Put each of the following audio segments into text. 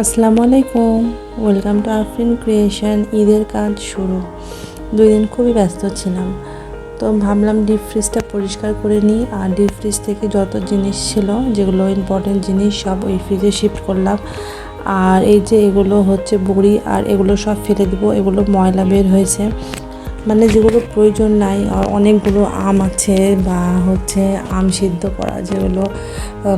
আসসালামু আলাইকুম। Welcome to Afrin creation ঈদের কাজ শুরু। দুই দিন খুবই ব্যস্ত ছিলাম। তো ভাবলাম ডিপ ফ্রিজটা পরিষ্কার করে নিই। আর ডিপ ফ্রিজ থেকে যত জিনিস ছিল, যেগুলো ইম্পর্টেন্ট জিনিস, সব ওই ফ্রিজে শিফট করলাম। আর এই যে এগুলো হচ্ছে বড়ি, আর এগুলো সব ফেলে দেবো। এগুলো ময়লা বের হয়েছে। মানে যেগুলো প্রয়োজন নাই অনেকগুলো আম আছে বা হচ্ছে আম সিদ্ধ করা যেগুলো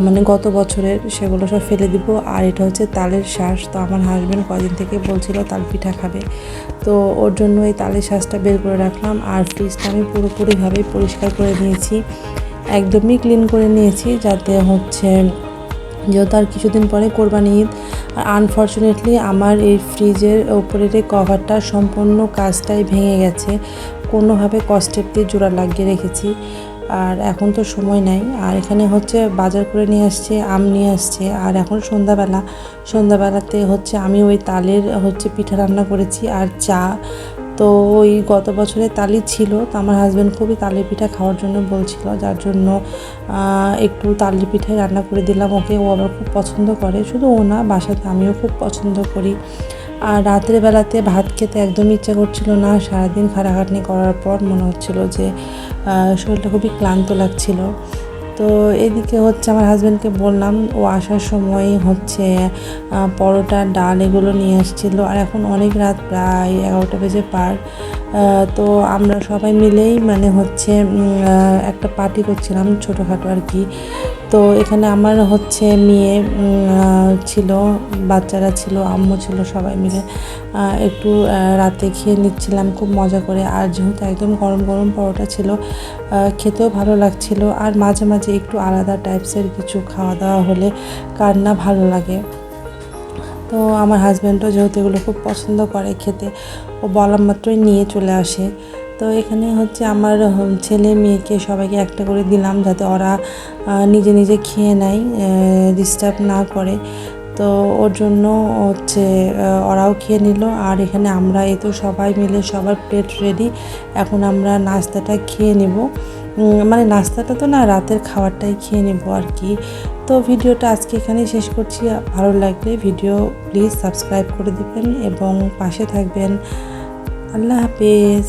মানে গত বছরের সেগুলো সব ফেলে দিব। আর এটা হচ্ছে তালের শ্বাস তো আমার হাজব্যান্ড কদিন থেকে বলছিল তাল পিঠা খাবে। তো ওর জন্য এই তালের শ্বাসটা বের করে রাখলাম। আর ফ্রিজটা আমি পুরোপুরিভাবে পরিষ্কার করে নিয়েছি। একদমই ক্লিন করে নিয়েছি যাতে হচ্ছে, যেহেতু আর কিছুদিন পরে কোরবানি ঈদ আনফর্চুনেটলি আমার এই ফ্রিজের ওপরের এই কভারটা সম্পূর্ণ কাজটাই ভেঙে গেছে। কোনোভাবে কষ্টেপ দিয়ে জোড়া লাগিয়ে রেখেছি। আর এখন তো সময় নাই। আর এখানে হচ্ছে বাজার করে নিয়ে আসছে, আম নিয়ে আসছে। আর এখন সন্ধ্যাবেলা, সন্ধ্যাবেলাতে হচ্ছে আমি ওই তালের হচ্ছে পিঠা রান্না করেছি। আর চা তো ওই গত বছরে তালি ছিল, তো আমার হাজব্যান্ড খুবই তালের পিঠা খাওয়ার জন্য বলছিল, যার জন্য একটু তালের পিঠাই রান্না করে দিলাম, ওকে ও আবার খুব পছন্দ করে। শুধু ও না, বাসাতে আমিও খুব পছন্দ করি। আর রাতের বেলাতে ভাত খেতে একদমই ইচ্ছা করছিল না, সারাদিন খাটাখাটনি করার পর মনে হচ্ছিল যে শরীরটা খুবই ক্লান্ত লাগছিল। তো এদিকে হচ্ছে আমার হাজব্যান্ডকে বললাম, ও আসার সময় হচ্ছে পরোটা, ডাল এগুলো নিয়ে আসছিল। আর এখন অনেক রাত, প্রায় এগারোটা বেজে পার। তো আমরা সবাই মিলেই মানে হচ্ছে একটা পার্টি করছিলাম ছোটোখাটো আর কি। তো এখানে আমার হচ্ছে মেয়ে ছিল, বাচ্চারা ছিল, আম্মু ছিল সবাই মিলে। একটু রাতে খেয়ে নিচ্ছিলাম, খুব মজা করে। আর যেহেতু একদম গরম গরম পরোটা ছিল খেতেও ভালো লাগছিল। আর মাঝে মাঝে একটু আলাদা টাইপসের কিছু খাওয়া দাওয়া হলে কার না ভালো লাগে। তো আমার হাজব্যান্ডও যেহেতু এগুলো খুব পছন্দ করে খেতে, ও বলার মাত্রই নিয়ে চলে আসে। তো এখানে হচ্ছে আমার ছেলে মেয়েকে সবাইকে একটা করে দিলাম যাতে ওরা নিজে নিজে খেয়ে নেয় ডিস্টার্ব না করে। তো ওর জন্য হচ্ছে ওরাও খেয়ে নিল। আর এখানে আমরা এ তো সবাই মিলে সবার প্লেট রেডি এখন আমরা নাস্তাটা খেয়ে নেব। মানে নাস্তাটা তো না, রাতের খাবারটাই খেয়ে নেব আর কি। তো ভিডিওটা আজকে এখানেই শেষ করছি। ভালো লাগলে ভিডিও প্লিজ সাবস্ক্রাইব করে দেবেন এবং পাশে থাকবেন। আল্লাহ হাফেজ।